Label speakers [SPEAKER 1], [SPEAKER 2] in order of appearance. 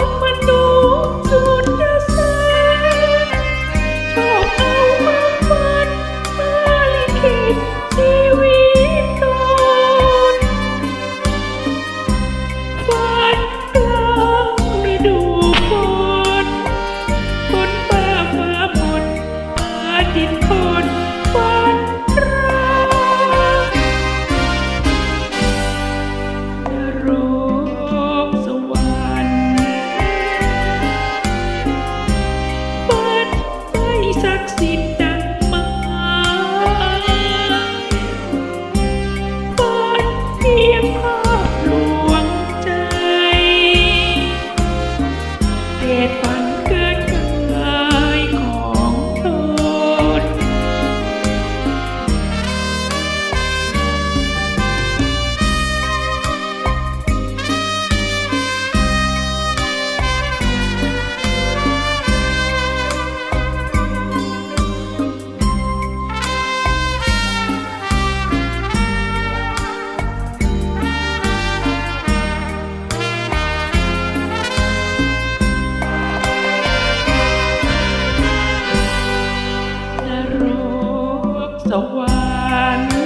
[SPEAKER 1] மண் It's fun. สวรรค์